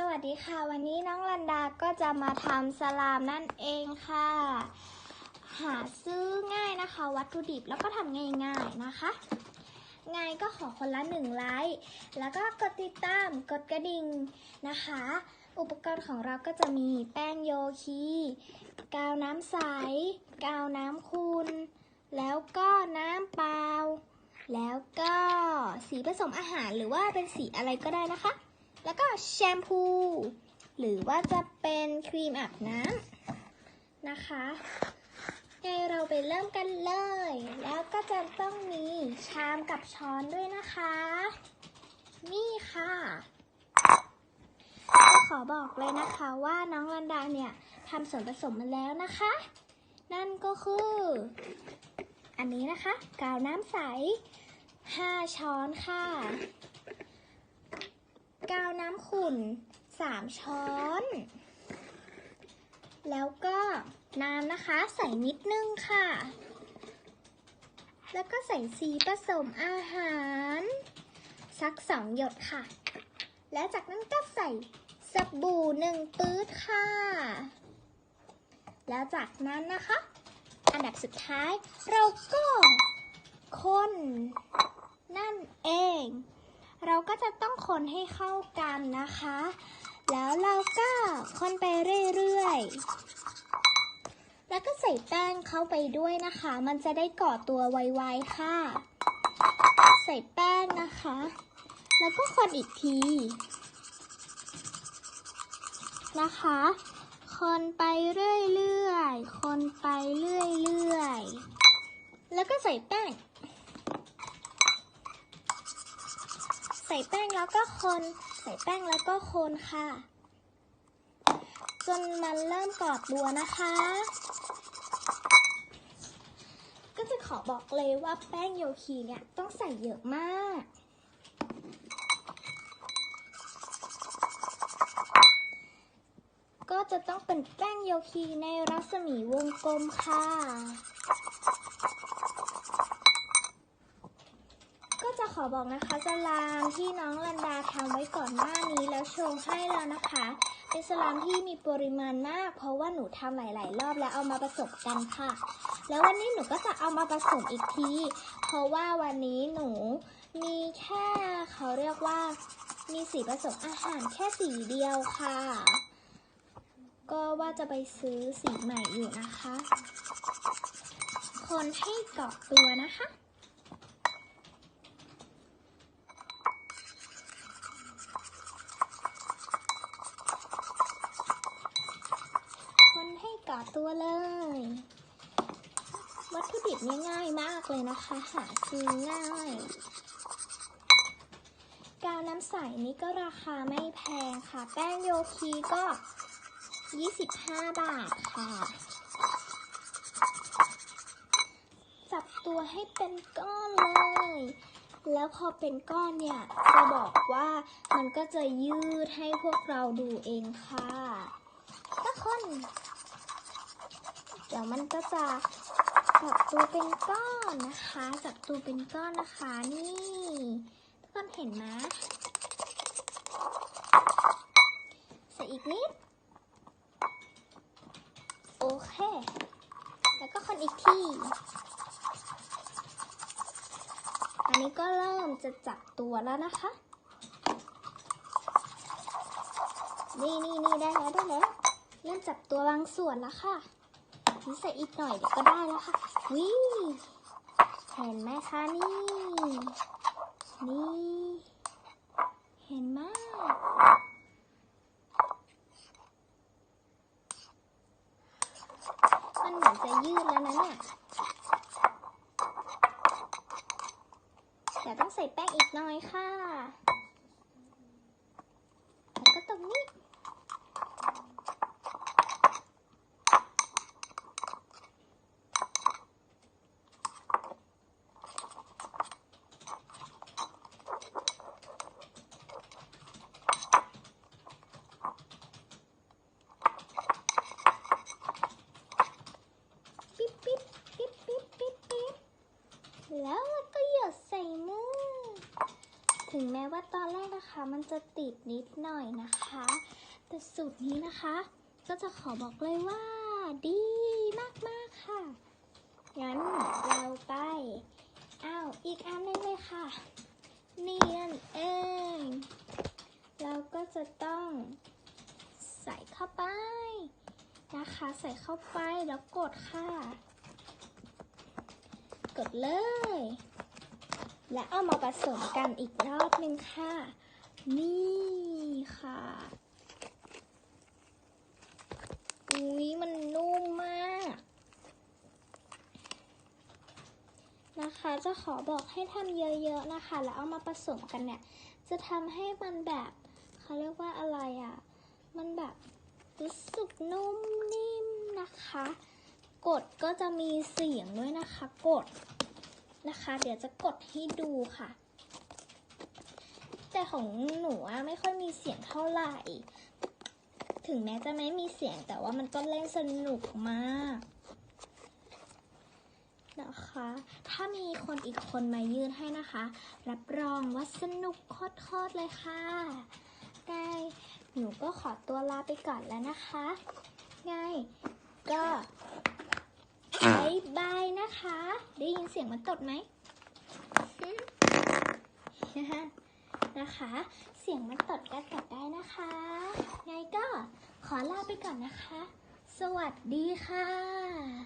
สวัสดีค่ะ วันนี้น้องลันดาก็จะมาทำสลามนั่นเองค่ะ หาซื้อง่ายนะคะ วัตถุดิบแล้วก็ทำง่ายๆนะคะไงก็ขอคนละหนึ่งไลค์แล้วก็กดติดตามกดกระดิ่งนะคะ อุปกรณ์ของเราก็จะมีแป้งโยคีกาวน้ำใส กาวน้ำคูณแล้วก็น้ำเปล่า แล้วก็สีผสมอาหารหรือว่าเป็นสีอะไรก็ได้นะคะ แล้วก็แชมพู หรือว่าจะเป็นครีมอาบน้ำนะคะไงเราไปเริ่มกันเลย แล้วก็จะต้องมีชามกับช้อนด้วยนะคะ นี่ค่ะก็ขอบอกเลยนะคะว่าน้องลันดาเนี่ยทำส่วนผสมมาแล้วนะคะ นั่นก็คือ อันนี้นะคะ กาวน้ำใส 5 ช้อนค่ะ กาวน้ำขุ่น 3 ช้อน แล้วก็น้ำนะคะใส่นิดนึงค่ะ แล้วก็ใส่สีผสมอาหาร สักสองหยดค่ะ แล้วจากนั้นก็ใส่สบู่หนึ่งปื๊ดค่ะ แล้วจากนั้นนะคะ อันดับสุดท้ายเราก็คนนั่นเอง เราก็จะต้องคนให้เข้ากันนะคะ แล้วเราก็คนไปเรื่อยๆ แล้วก็ใส่แป้งเข้าไปด้วยนะคะ มันจะได้ก่อตัวไวๆค่ะ ใส่แป้งนะคะ แล้วก็คนอีกทีนะคะ คนไปเรื่อยๆ คนไปเรื่อยๆ แล้วก็ใส่แป้ง ใส่แป้งแล้วก็คน ใส่แป้งแล้วก็คนค่ะ จนมันเริ่มกรอบตัวนะคะ ก็จะขอบอกเลยว่าแป้งโยคีเนี่ยต้องใส่เยอะมากก็จะต้องเป็นแป้งโยคีในรัศมีวงกลมค่ะ ก็จะ ขอบอกนะคะสลามที่น้องลันดาทำไว้ก่อนหน้านี้แล้วโชว์ให้แล้วนะคะ เป็นสลามที่มีปริมาณมาก เพราะว่าหนูทำหลาย ๆ รอบแล้วเอามาผสมกันค่ะ แล้ววันนี้หนูก็จะเอามาผสมอีกที เพราะว่าวันนี้หนูมีแค่เขาเรียกว่ามีสีผสมอาหารแค่สีเดียวค่ะ ก็ว่าจะไปซื้อสีใหม่อยู่นะคะ คนให้เกาะตัวนะคะ คนให้เกาะ ตัวเลย วัตถุดิบนี่ง่ายมากเลยนะคะ หาซื้อง่าย กาวน้ำใสนี้ก็ราคาไม่แพงค่ะ แป้งโยคีก็ 25 บาทค่ะ จับตัวให้เป็นก้อนเลย แล้วพอเป็นก้อนเนี่ย จะบอกว่ามันก็จะยืดให้พวกเราดูเองค่ะทุกคน ดี๋ยวมันก็จะจับตัวเป็นก้อนนะคะ จับตัวเป็นก้อนนะคะ นี่ ทุกคนเห็นไหมใส่อีกนิด โอเค แล้วก็คนอีกทีอันนี้ก็เริ่มจะจับตัวแล้วนะคะ นี่นี่นี่ได้แล้วได้แล้ว เริ่มจับตัวบางส่วนแล้วค่ะ นี่ใส่อีกหน่อยเดี๋ยวก็ได้แล้วค่ะวิเห็นไหมคะนี่ นี่ เห็นไหมมันเหมือนจะยืดแล้วนะเนี่ยแต่ต้องใส่แป้งอีกหน่อยค่ะ แล้วก็ตรงนี้ ปิ๊บปิ๊บปิ๊บปิ๊บปิ๊บปิ๊บแล้วก็หยดใส่มือ ถึงแม้ว่า ว่า ตอนแรกนะคะมันจะติดนิดหน่อยนะคะ แต่สูตรนี้นะคะ ก็จะขอบอกเลยว่า ดีมากๆค่ะ งั้นเราไปอ้าวอีกอันหนึงเลยค่ะ นี่นั่นเอง เราก็จะต้องใส่เข้าไปนะคะ ใส่เข้าไปแล้วกดค่ะ กดเลย และเอามาผสมกันอีกรอบหนึ่งค่ะ นี่ค่ะ อุ้ยมันนุ่มมาก นะคะ จะขอบอกให้ทำเยอะๆนะคะ แล้วเอามาผสมกันเนี่ย จะทำให้มันแบบเขาเรียกว่าอะไรอะ่ะ มันแบบรู้สึกนุ่มนิ่มนะคะ กดก็จะมีเสียงด้วยนะคะ กด นะคะ เดี๋ยวจะกดให้ดูค่ะ แต่ของหนูไม่ค่อยมีเสียงเท่าไหร่ ถึงแม้จะไม่มีเสียงแต่ว่ามันก็เล่นสนุกมากนะคะ ถ้ามีคนอีกคนมายื่นให้นะคะ รับรองว่าสนุกโคตรๆเลยค่ะไงหนูก็ขอตัวลาไปก่อนแล้วนะคะ ไงก็ บายบายนะคะ ได้ยินเสียงมันตดไหมอืมนะคะ เสียงมันตดก็ตดได้นะคะ ไงก็ขอลาไปก่อนนะคะ สวัสดีค่ะ